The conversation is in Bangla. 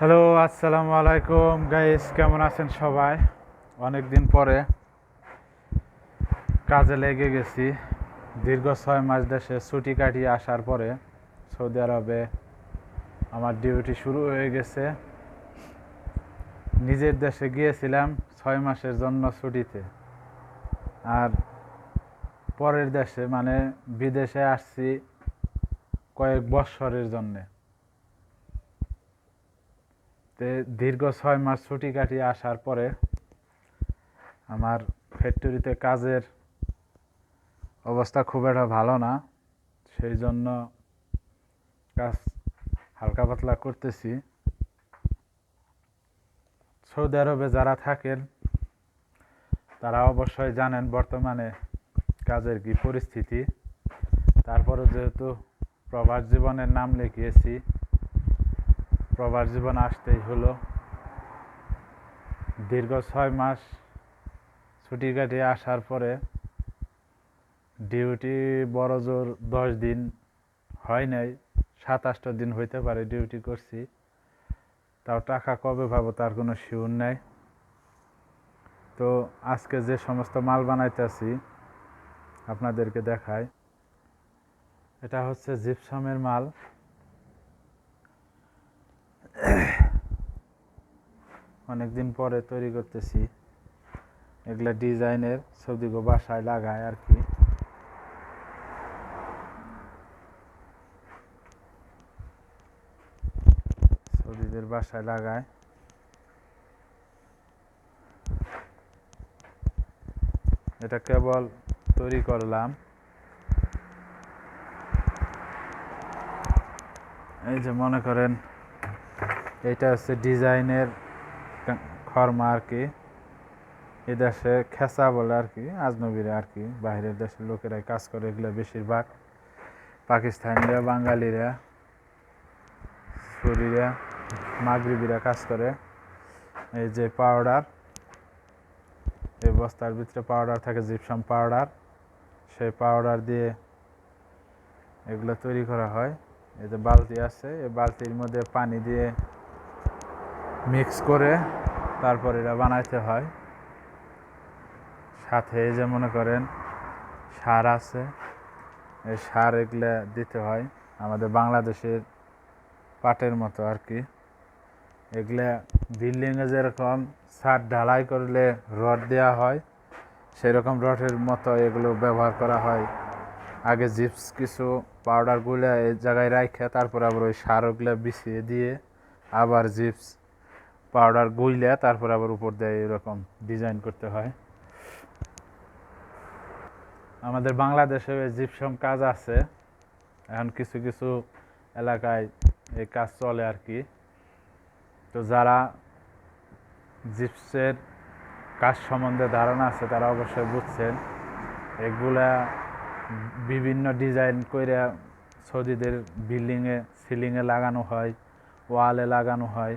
হ্যালো, আসসালামু আলাইকুম। গাইস কেমন আছেন সবাই? অনেক দিন পরে কাজে লেগে গেছি। দীর্ঘ ছয় মাস দেশে ছুটি কাটিয়ে আসার পরে সৌদি আরবে আমার ডিউটি শুরু হয়ে গেছে। নিজের দেশে গিয়েছিলাম ছয় মাসের জন্য ছুটিতে। আর পরের দেশে মানে বিদেশে আসছি কয়েক বৎসরের জন্যে। দীর্ঘ ছয় মাস ছুটি কাটিয়ে আসার পরে আমার ফ্যাক্টরিতে কাজের অবস্থা খুব একটা ভালো না। সেই জন্য কাজ হালকা পাতলা করতেছি। সৌদি আরবে যারা থাকেন, তারা অবশ্যই জানেন বর্তমানে কাজের কি পরিস্থিতি। তারপরে যেহেতু প্রবাস জীবনের নাম লিখিয়েছি প্রবাস জীবন আসতেই হলো। দীর্ঘ ছয় মাস ছুটি কাটিয়ে আসার পরে ডিউটি বড় জোর দশ দিন হয় নাই, সাত সাতাশটা দিন হইতে পারে ডিউটি করছি। তাও টাকা কবে পাবো তার কোনো শিউর নাই। তো আজকে যে সমস্ত মাল বানাইতেছি আপনাদেরকে দেখায় এটা হচ্ছে জিপসামের মাল। অনেকদিন পরে তৈরি করতেছি। এগুলা ডিজাইনের সবদিকে বাসায় লাগায় আর কি। সৌদিদের বাসায় লাগায় এটা কেবল তৈরি করলাম। এই যে মনে করেন, এটা হচ্ছে ডিজাইনের খরমা আর কি, এ দেশে খেসা বলে আর কি, আজনবীরা আর কি, বাইরের দেশের লোকেরাই কাজ করে, এগুলো বেশিরভাগ। পাকিস্তানিরা, বাঙালিরা, সুরিরা, মাগরিবিরা কাজ করে। এই যে পাউডার, এই বস্তার ভিতরে পাউডার থাকে, জিপসাম পাউডার। সেই পাউডার দিয়ে এগুলো তৈরি করা হয়। এই যে বালতি আছে, এই বালতির মধ্যে পানি দিয়ে মিক্স করে তারপর এটা বানাইতে হয়। সাথে যে মনে করেন সার আছে, এই সার এগুলো দিতে হয় আমাদের বাংলাদেশের পাটের মতো আর কি। এগুলা বিল্ডিংয়ে যেরকম ছাদ ঢালাই করলে রড দেওয়া হয়, সেরকম রডের মতো এগুলো ব্যবহার করা হয়। আগে জিপস কিছু পাউডারগুলো এই জায়গায় রাখে তারপর আবার ওই সারগুলো বিছিয়ে দিয়ে আবার জিপস পাউডার গুইলে তারপর আবার উপর দিয়ে এরকম ডিজাইন করতে হয়। আমাদের বাংলাদেশে জিপসম কাজ আছে। এখন কিছু কিছু এলাকায় এই কাজ চলে আর কি। তো যারা জিপসের কাজ সম্বন্ধে ধারণা আছে, তারা অবশ্যই বুঝছেন। এগুলা বিভিন্ন ডিজাইন করে সৌদিদের বিল্ডিংয়ে, সিলিংয়ে লাগানো হয়, ওয়ালে লাগানো হয়।